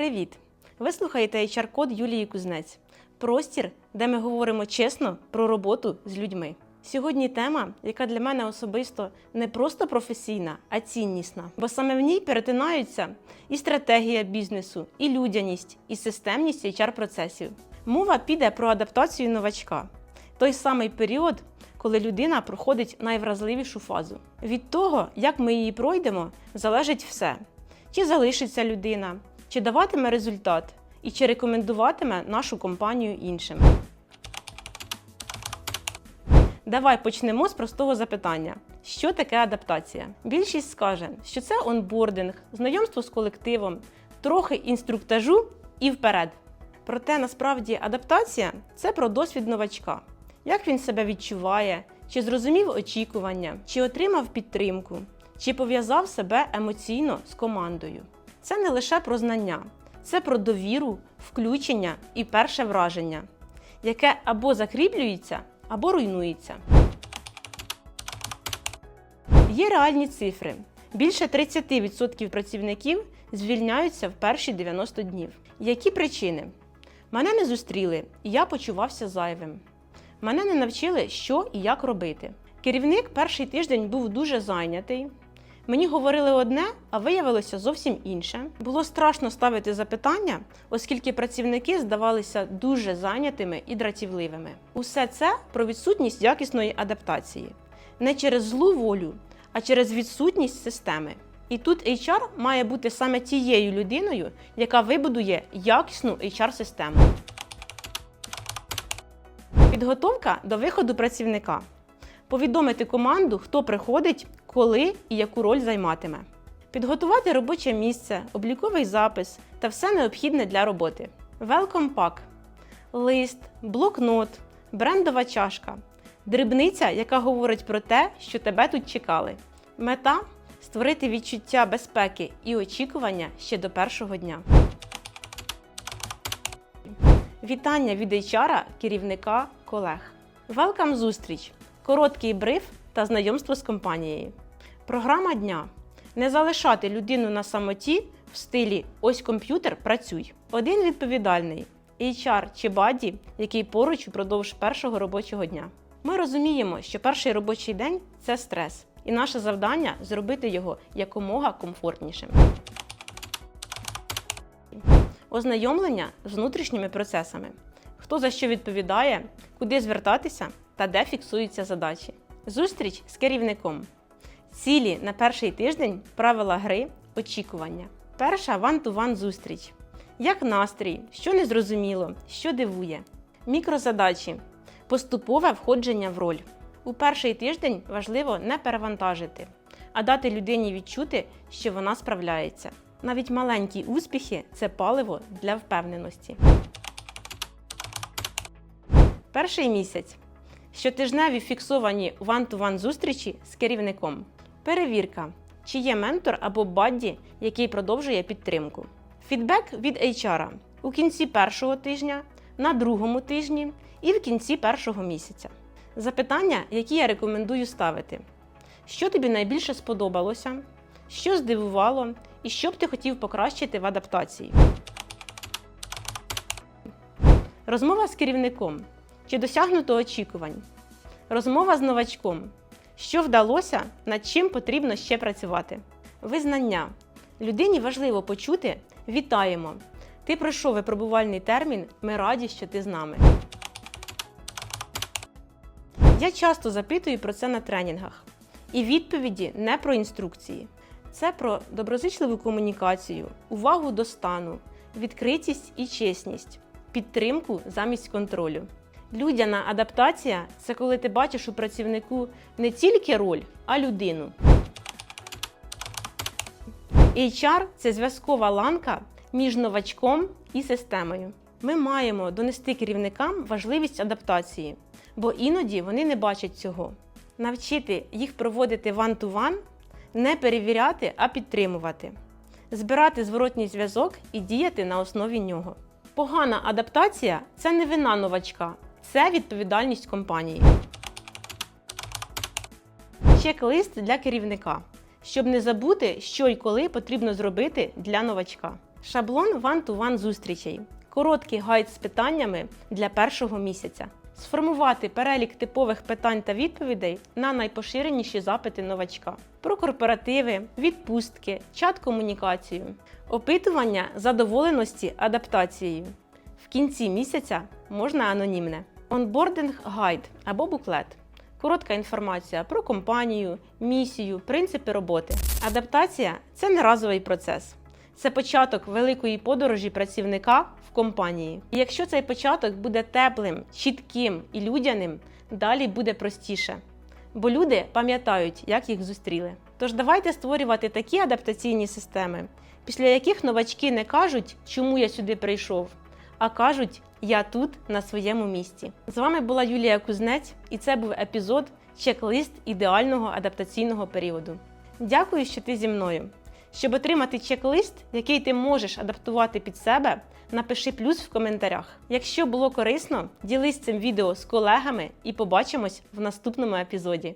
Привіт! Ви слухаєте HR-код Юлії Кузнець. Простір, де ми говоримо чесно про роботу з людьми. Сьогодні тема, яка для мене особисто не просто професійна, а ціннісна, бо саме в ній перетинаються і стратегія бізнесу, і людяність, і системність HR-процесів. Мова піде про адаптацію новачка, той самий період, коли людина проходить найвразливішу фазу. Від того, як ми її пройдемо, залежить все: чи залишиться людина, чи даватиме результат, і чи рекомендуватиме нашу компанію іншим. Давай почнемо з простого запитання: що таке адаптація? Більшість скаже, що це онбординг, знайомство з колективом, трохи інструктажу і вперед. Проте насправді адаптація це про досвід новачка. Як він себе відчуває, чи зрозумів очікування, чи отримав підтримку, чи пов'язав себе емоційно з командою. Це не лише про знання, це про довіру, включення і перше враження, яке або закріплюється, або руйнується. Є реальні цифри. Більше 30% працівників звільняються в перші 90 днів. Які причини? Мене не зустріли, і я почувався зайвим. Мене не навчили, що і як робити. Керівник перший тиждень був дуже зайнятий. Мені говорили одне, а виявилося зовсім інше. Було страшно ставити запитання, оскільки працівники здавалися дуже зайнятими і дратівливими. Усе це про відсутність якісної адаптації не через злу волю, а через відсутність системи. І тут HR має бути саме тією людиною, яка вибудує якісну HR-систему. Підготовка до виходу працівника. Повідомити команду, хто приходить, коли і яку роль займатиме. Підготувати робоче місце, обліковий запис та все необхідне для роботи. Welcome Pack – лист, блокнот, брендова чашка, дрібниця, яка говорить про те, що тебе тут чекали. Мета створити відчуття безпеки і очікування ще до першого дня. Вітання від HR, керівника, колег. Welcome зустріч! Короткий бриф та знайомство з компанією. Програма дня. Не залишати людину на самоті в стилі Ось комп'ютер, працюй. Один відповідальний HR чи баді, який поруч упродовж першого робочого дня. Ми розуміємо, що перший робочий день це стрес, і наше завдання зробити його якомога комфортнішим. Ознайомлення з внутрішніми процесами. Хто за що відповідає, куди звертатися та де фіксуються задачі. Зустріч з керівником. Цілі на перший тиждень, правила гри, очікування. Перша ван-ту-ван зустріч. Як настрій, що незрозуміло, що дивує. Мікрозадачі. Поступове входження в роль. У перший тиждень важливо не перевантажити, а дати людині відчути, що вона справляється. Навіть маленькі успіхи це паливо для впевненості. Перший місяць. Щотижневі фіксовані one-to-one зустрічі з керівником. Перевірка, чи є ментор або бадді, який продовжує підтримку. Фідбек від HR у кінці першого тижня, на другому тижні і в кінці першого місяця. Запитання, які я рекомендую ставити: що тобі найбільше сподобалося, що здивувало, і що б ти хотів покращити в адаптації. Розмова з керівником. Чи досягнуто очікувань? Розмова з новачком. Що вдалося, над чим потрібно ще працювати? Визнання. Людині важливо почути Вітаємо! Ти пройшов випробувальний термін. Ми раді, що ти з нами. Я часто запитую про це на тренінгах. І відповіді не про інструкції. Це про доброзичливу комунікацію, увагу до стану, відкритість і чесність, підтримку замість контролю. Людяна адаптація це коли ти бачиш у працівнику не тільки роль, а людину. HR – це зв'язкова ланка між новачком і системою. Ми маємо донести керівникам важливість адаптації, бо іноді вони не бачать цього. Навчити їх проводити one-to-one, не перевіряти, а підтримувати, збирати зворотній зв'язок і діяти на основі нього. Погана адаптація це не вина новачка, це відповідальність компанії. Чек-лист для керівника, щоб не забути, що і коли потрібно зробити для новачка. Шаблон one-to-one зустрічей. Короткий гайд з питаннями для першого місяця. Сформувати перелік типових питань та відповідей на найпоширеніші запити новачка. Про корпоративи, відпустки, чат-комунікацію. Опитування задоволеності адаптацією. В кінці місяця можна анонімне. Онбординг гайд або буклет. Коротка інформація про компанію, місію, принципи роботи. Адаптація це не разовий процес. Це початок великої подорожі працівника в компанії. І якщо цей початок буде теплим, чітким і людяним, далі буде простіше. Бо люди пам'ятають, як їх зустріли. Тож давайте створювати такі адаптаційні системи, після яких новачки не кажуть, чому я сюди прийшов, а кажуть, я тут на своєму місці. З вами була Юлія Кузнець, і це був епізод чек-лист ідеального адаптаційного періоду. Дякую, що ти зі мною. Щоб отримати чек-лист, який ти можеш адаптувати під себе, напиши плюс в коментарях. Якщо було корисно, ділись цим відео з колегами і побачимось в наступному епізоді.